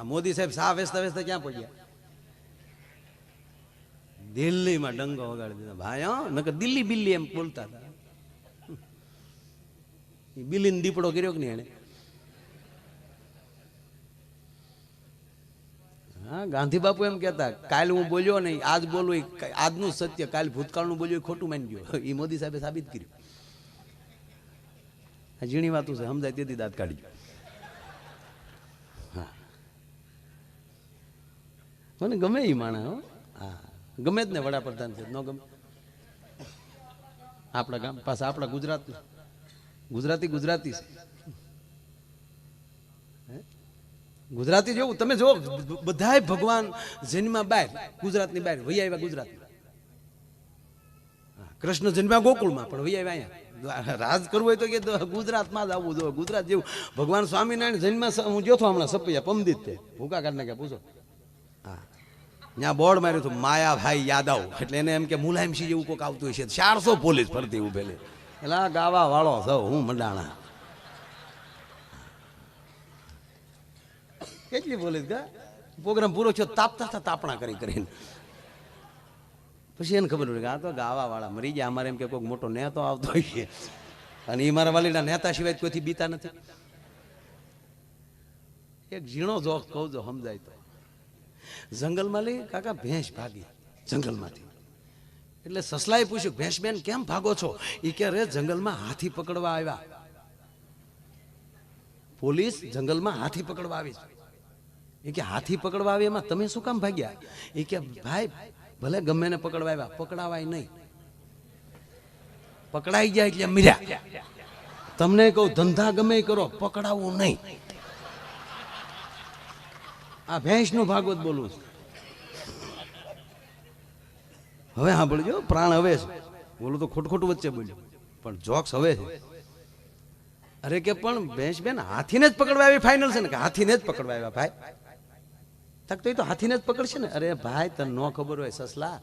આ મોદી સાહેબ સા વેચતા વેચતા ક્યાં પડ્યા દિલ્હીમાં ડંગો વગાડી દીધો. ભાઈ નકર દિલ્હી બિલ્લી એમ બોલતા હતા. બિલ્લીને દીપડો કર્યો કે નહીં એને હા, ગાંધી બાપુ એમ કહેતા, કાલ હું બોલ્યો નહીં, આજ બોલું આજનું સત્ય, કાલ ભૂતકાળનું બોલ્યું ખોટું માની ગયો. એ મોદી સાહેબે સાબિત કર્યું. ઝીણી વાતું છે, સમજાય તેથી દાંત કાઢી મને ગમે એ માણે હો. હા. ગમે જ ને વડાપ્રધાન છે, ન ગમે. આપણા ગામ પાસે આપણા ગુજરાત ગુજરાતી ગુજરાતી છે? ગુજરાતી જેવું, તમે જો બધાય ભગવાન જન્મા બહાર ગુજરાતની બહાર વૈયા આવ્યા ગુજરાતમાં. કૃષ્ણ જન્મ્યા ગોકુળમાં, પણ વૈયા આવ્યા અહીંયા. રાજ કરવું હોય તો કે ગુજરાતમાં જ આવવું જોઈએ. ગુજરાત જેવું, ભગવાન સ્વામિનારાયણ જન્મ હું જોતો હમણાં સપૈયા પમદિત તે ભૂકા કાઢને કે પૂછો. ત્યાં બોર્ડ માર્યું હતું, માયાભાઈ યાદવ. એટલે એને એમ કે મુલાયમસિંહ જેવું કોઈક આવતું છે ચારસો પોલીસ ફરતી ઉભેલી એટલે આ ગાવા વાળો સૌ હું મંડાણા. કેટલી પોલીસ ગા? પ્રોગ્રામ પૂરો થયો તાપતા હતા તાપણા કરી કરીને. પછી એને ખબર પડી કે આ તો ગાવા વાળા મરી ગયા. અમારે એમ કે કોઈક મોટો નેતો આવતો હોય અને એ મારા વાલીના નેતા સિવાય કોઈથી બીતા નથી. એક ઝીણો જોખ કહું જો સમજાય તો. જંગલમાં લઈ કાકા ભેંસ ભાગી, જંગલમાંથી. એટલે સસલાએ પૂછ્યું, ભેંસ બેન, કેમ ભાગો છો? એ કે રે જંગલમાં હાથી પકડવા આવ્યા. પોલીસ જંગલમાં હાથી પકડવા આવી એ કે, હાથી પકડવા આવી એમાં તમે શું કામ ભાગ્યા? એ કે, ભાઈ, ભલે ગમે ને પકડવા આવ્યા, પકડાવાય નહીં. પકડાઈ જાય એટલે મીર્યા. તમને કહું, ધંધા ગમે કરો પકડાવવું નહીં. આ ભેંસનું ભાગવત બોલું છું. હવે સાંભળજો, પ્રાણ હવે છે. બોલું તો ખોટ ખોટું વચ્ચે બોલ્યો. પણ જોક્સ હવે છે. અરે કે પણ ભેંસ બેન હાથીને જ પકડવા આવી ફાઇનલ છે ને? કે હાથીને જ પકડવા આવ્યા ભાઈ? તક તો એ તો હાથીને જ પકડશે ને? અરે ભાઈ, તને ન ખબર હોય સસલા.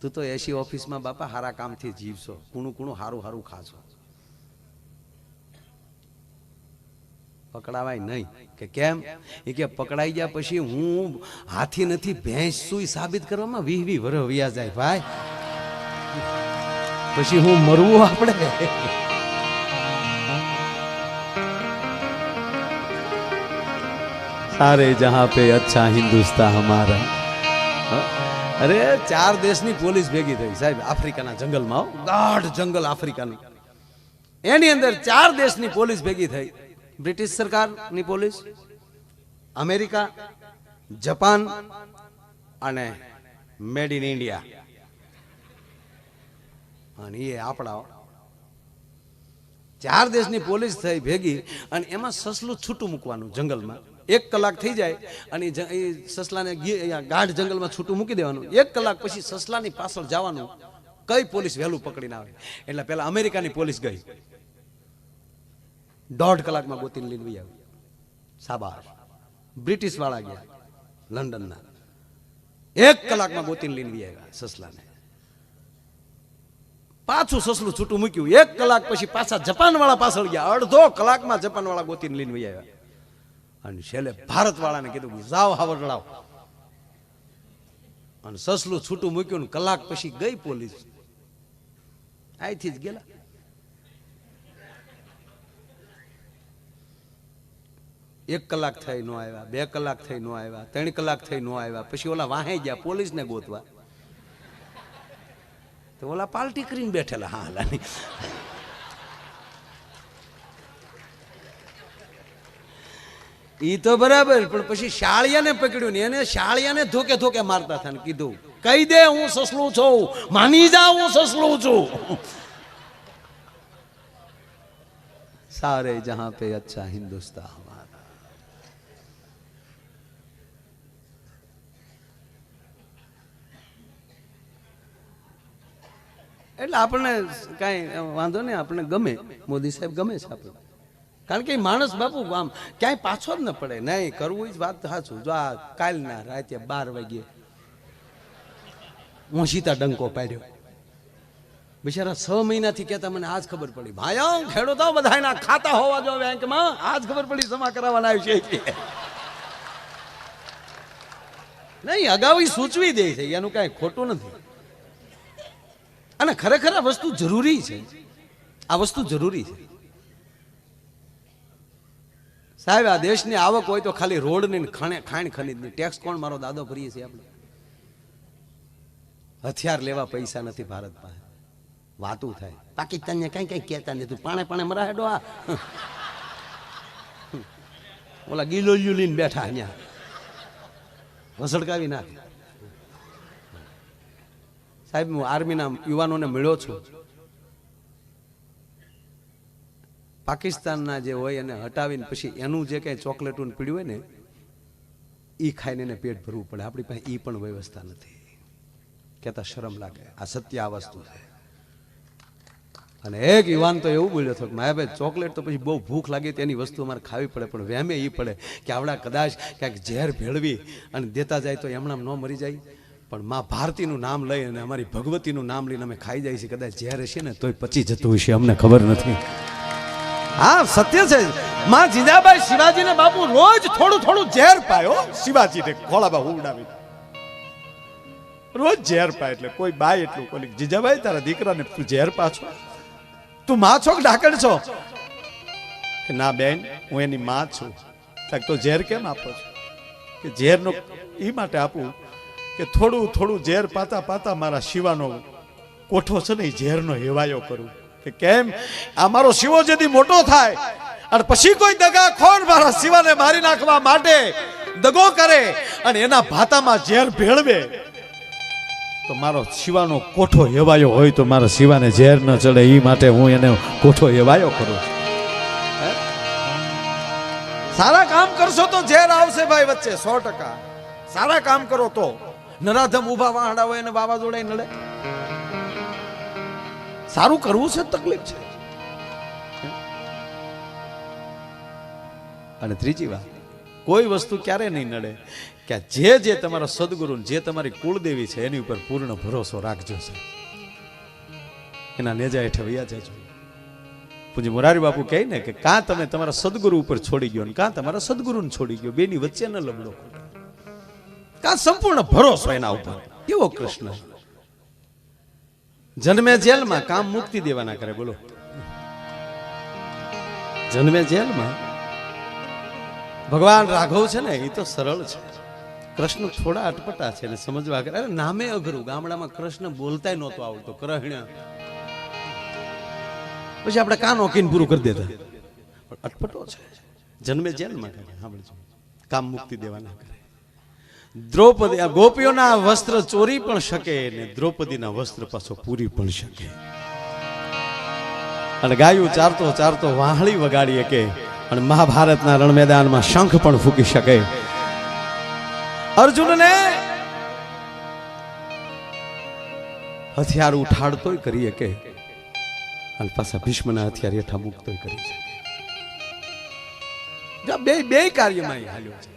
તું તો એસી ઓફિસમાં બાપા હારા કામથી જીવશો. કુણું કુણું હારું હારું ખાશો. પકડાવાય નહીં. કે કેમ? એ કે પકડાઈ ગયા પછી હું હાથી નથી ભેંસ સુઈ સાબિત કરવામાં વીહ વીહ વ્યા જાય ભાઈ. પછી હું મરવું આપણે? સારે જહાં પે અચ્છા હિન્દુસ્તા હમારા. અરે ચાર દેશની પોલીસ ભેગી થઈ સાહેબ આફ્રિકાના જંગલમાં. ગાઢ જંગલ આફ્રિકાનું. એની અંદર ચાર દેશની પોલીસ ભેગી થઈ. બ્રિટિશ સરકારની પોલીસ, અમેરિકા, જપાન અને મેડ ઇન ઇન્ડિયા. અને એ આપણા ચાર દેશની પોલીસ થઈ ભેગી અને એમાં સસલું છૂટું મૂકવાનું જંગલમાં. એક કલાક થઈ જાય અને એ સસલાને ગાઢ જંગલમાં છૂટું મૂકી દેવાનું. એક કલાક પછી સસલાની પાછળ જવાનું. કઈ પોલીસ વહેલું પકડીને આવે? એટલે પેલા અમેરિકાની પોલીસ ગઈ. દોઢ કલાકમાં ગોતીને લઈને વહી આવી સાબાશ બ્રિટિશ વાળા ગયા, લંડનના. એક કલાકમાં ગોતીને લઈને વહી આવ્યા, સસલાને. પાછું સસલું છૂટું મૂક્યું. એક કલાક પછી પાછા જપાન વાળા પાછળ ગયા. અડધો કલાકમાં જપાન વાળા ગોતીને લઈને વહી આવ્યા. અને છેલ્લે ભારત વાળાને કીધું જાઓ હાવડ અને સસલું છૂટું મૂક્યું ને કલાક પછી ગઈ પોલીસ. અહીંથી જ ગયેલા. એક કલાક થઈ નો આવ્યા, બે કલાક થઈ નો આવ્યા, ત્રણ કલાક થઈ નો આવ્યા. પછી ઓલા વાહે ગયા પોલીસને ગોતવા. તો ઓલા પાલટી કરીને બેઠેલા, હા હાલાની ઈ તો બરાબર, પણ પછી શાળિયાને પકડ્યું ને એને શાળિયાને ધોકે ધોકે મારતા હતા કીધું, કહી દે, હું સસલું છું. માની જા, હું સસલું છું. સારે જહાં પે અચ્છા હિન્દુસ્તા હમારા એટલે આપણને કાંઈ વાંધો નહીં, આપણને ગમે. મોદી સાહેબ ગમે છે આપણને. કારણ કે માણસ બાપુ આમ ક્યાંય પાછો જ ન પડે. નહીં, કરવું જ વાત સાચું. જો આ કાલના રાતે બાર વાગ્યે હું સીતા ડંકો પાડ્યો. બિચારા છ મહિનાથી કહેતા મને આજ ખબર પડી. ભાયા ખેડૂતો બધા એના ખાતા હોવા જો બેંકમાં. આજ ખબર પડી જમા કરાવવાના આવ્યું છે નહીં, અગાઉ સૂચવી દે છે. એનું કાંઈ ખોટું નથી. અને ખરેખર આ વસ્તુ જરૂરી છે. આ વસ્તુ જરૂરી છે. સાહેબ, આ દેશની આવક હોય તો ખાલી રોડની ખાણે ખાણ ખનીજની ટેક્સ કોણ મારો દાદો ભરીએ છીએ આપણે? હથિયાર લેવા પૈસા નથી ભારત પાસે. વાતું થાય. પાકિસ્તાનને કઈ કઈ કહેતા નથી. પાણે પાણે મરાહેડો આ. ઓલા ગીલોલિયું લઈને બેઠા અહીંયા. વસડકાવી નાખે. સાહેબ, હું આર્મીના યુવાનોને મળ્યો છું. પાકિસ્તાનના જે હોય એને હટાવીને પછી એનું જે કંઈ ચોકલેટોને પીડ્યું હોય ને એ ખાઈને એને પેટ ભરવું પડે. આપણી પાસે એ પણ વ્યવસ્થા નથી. કહેતા શરમ લાગે. આ સત્ય આ વસ્તુ છે. અને એક યુવાન તો એવું બોલ્યો હતો કે માયાભાઈ ચોકલેટ તો પછી બહુ ભૂખ લાગી તેની વસ્તુ અમારે ખાવી પડે, પણ વહેમે એ પડે કે આવડા કદાચ ક્યાંક ઝેર ભેળવી અને દેતા જાય તો એમણામ ન મરી જાય. પણ માં ભારતીનું નામ લઈ અને અમારી ભગવતીનું નામ લઈને અમે ખાઈ જાય છે કદાચ ઝેર હશે ને તોય પચી જતું હશે, અમને ખબર નથી. હા, સત્ય છે. માં જીજાબાઈ શિવાજીને બાપુ રોજ થોડું થોડું ઝેર પાયો. શિવાજીને ખોળામાં ઉડાવી. રોજ ઝેર પાય એટલે કોઈ બાય એટલું કોઈ જીજાબાઈ, તારા દીકરાને તું ઝેર પાછો. તું માં છો કે ડાકણ છો? કે ના બેન, હું એની માં છું. તો ઝેર કેમ આપો છો? કે ઝેરનો એ માટે આપું. કે થોડું થોડું ઝેર પાતા પાતા મારા શિવાનો કોઠો છે ને ઝેરનો હેવાયો કરું. કે કેમ? આ મારો શિવો જેથી મોટો થાય, અને પછી કોઈ દગા ખોર મારા શિવાને મારી નાખવા માટે દગો કરે અને એના ભાતામાં ઝેર ભેળવે, તો મારો શિવાનો કોઠો હેવાયો હોય તો મારા શિવાને ઝેર ન ચડે એ માટે હું એને કોઠો હેવાયો કરું? સારા કામ કરશો તો ઝેર આવશે ભાઈ વચ્ચે, સો ટકા. સારા કામ કરો તો. નરાધમ ઊભા વાહડા હોય અને વાવાઝોડા નડે. સારું કરવું છે, તકલીફ છે. અને ત્રીજી વાત, કોઈ વસ્તુ ક્યારે નહીં નડે કે જે જે તમારા સદગુરુ જે તમારી કુળદેવી છે, એની ઉપર પૂર્ણ ભરોસો રાખજો છે એના નેજા હેઠળ વૈયા જજો. પૂજ્ય મોરારી બાપુ કહે ને કે કાં તમે તમારા સદગુરુ ઉપર છોડી ગયો ને કાં તમારા સદગુરુને છોડી ગયો, બેની વચ્ચે ન લબડો સંપૂર્ણ ભરોસો એના ઉપર. કેવો કૃષ્ણ? જન્મે જેલમાં કામ મુક્તિ દેવાના કરે, બોલો. જન્મે જેલમાં? ભગવાન રાઘવ છે ને, એ તો સરળ છે. કૃષ્ણ થોડા અટપટા છે ને સમજવા કરે. નામે અઘરું. ગામડામાં કૃષ્ણ બોલતાય નહોતો આવડતો કૃષ્ણ પછી આપણે કાન ઓકીને પૂરું કરી દેતા. પણ અટપટો છે. જન્મે જેલમાં કામ મુક્તિ દેવાના કરે. દ્રૌપદી ગોપીઓના વસ્ત્ર ચોરી પણ શકે ને દ્રૌપદીના વસ્ત્ર પાછો પૂરી પણ શકે. અને ગાયું ચારતો ચારતો વાહળી વગાડી શકે અને મહાભારતના રણ મેદાનમાં શંખ પણ ફૂકી શકે. અર્જુનને હથિયાર ઉઠાડતોય કરી શકે. અને પાછા ભીષ્મના હથિયાર હેઠા મૂકતોય કરી શકે. બે બે કાર્યમાં હાલ્યો છે.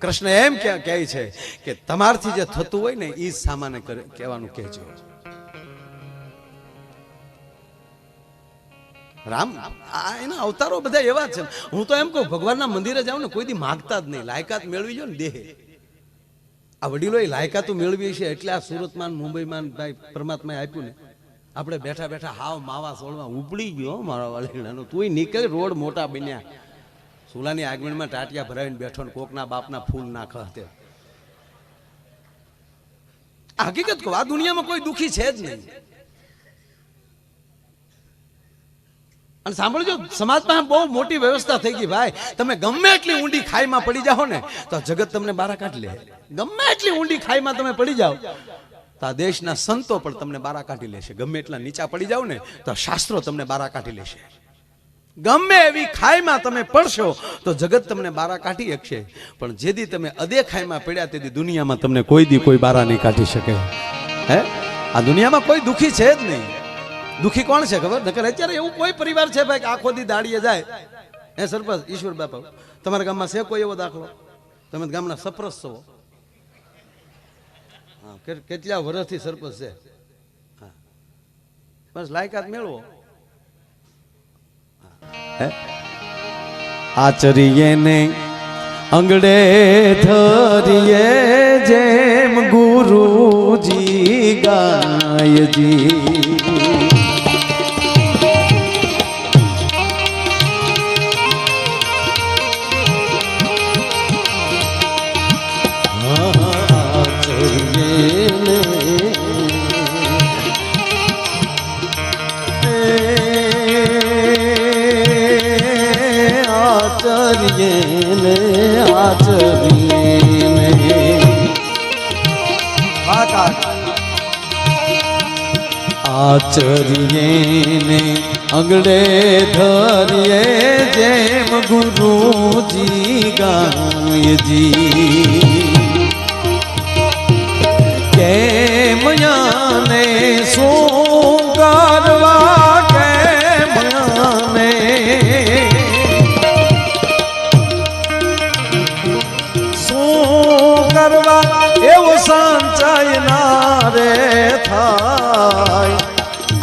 કૃષ્ણ એમ કે કહે છે કે તમારથી જે થતું હોય ને એ સામાન્ય કહેવાનું કહેજો રામ એના અવતારો બધા એવા છે. હું તો એમ કહું, ભગવાનના મંદિરે જાઉં ને, કોઈ દી માગતા જ નહીં. લાયકાત મેળવી જો ને દેહ. આ વડીલો એ લાયકાતો મેળવી છે એટલે આ સુરતમાં મુંબઈમાં ભાઈ પરમાત્માએ આપ્યું ને. આપણે બેઠા બેઠા હાવ માવા સોળમાં ઉપડી ગયો મારા વાલીડાનો. તુંય નીકળ, રોડ મોટા બન્યા. સુલાની આગમનમાં ટાટિયા ભરાવીને બેઠો ને કોકના બાપના ફૂલ ના તે આ હકીકત કહો, આ દુનિયામાં કોઈ દુખી છે જ નહીં. અને સાંભળજો, સમાજમાં બહુ મોટી વ્યવસ્થા થઈ ગઈ, ભાઈ. તમે ગમે એટલી ઊંડી ખાઈમાં પડી જાઓ ને, તો જગત તમને બારા કાઢી લે. ગમે એટલી ઊંડી ખાઈમાં તમે પડી જાઓ, તો આ દેશના સંતો પણ તમને બારા કાઢી લેશે. ગમે એટલા નીચા પડી જાઓ ને, તો શાસ્ત્રો તમને બારા કાઢી લેશે. ગમે એવી ખાઈમાં તમે પડશો, તો જગત તમને બારા કાઢી શકશે. પણ જેદી તમે અદે ખાઈમાં પડ્યા તેથી દુનિયામાં તમને કોઈ દી કોઈ બારા નહીં કાઢી શકે. હે? આ દુનિયામાં કોઈ દુખી છે જ નહીં. દુખી કોણ છે ખબર? નકર અત્યારે એવું કોઈ પરિવાર છે ભાઈ આખો દી દાડીએ જાય. હે સરપંચ, ઈશ્વર બાપા, તમારા ગામમાં છે કોઈ એવો દાખલો? તમે ગામના સપરસ છો. કેટલા વર્ષથી સરપંચ છે? હા. બસ લાયકાત મેળવો? આચરીએ ને અંગડે ધરીએ જેમ ગુરુજી ગાયજી. આચર્યેને આચરીએ ને અંગડે ધરીએ જેમ ગુરુજી ગાયજી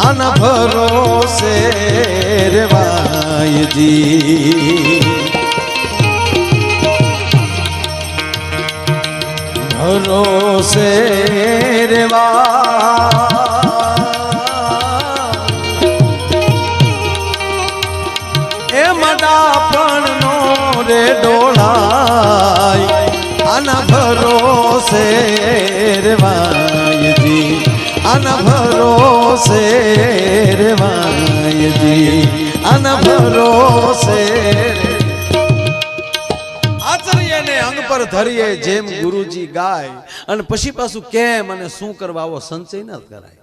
આના ભરોસે રેવાયજી ભરોસે રેવા એ મડાપણ નો રે ડોળાય ભરોસે રેવાયજી આના ભરોસે આચર્યને અંગ પર ધરીએ જેમ ગુરુજી ગાય, અને પછી પાછું કેમ અને શું કરવા આવો સંચય ન કરાય.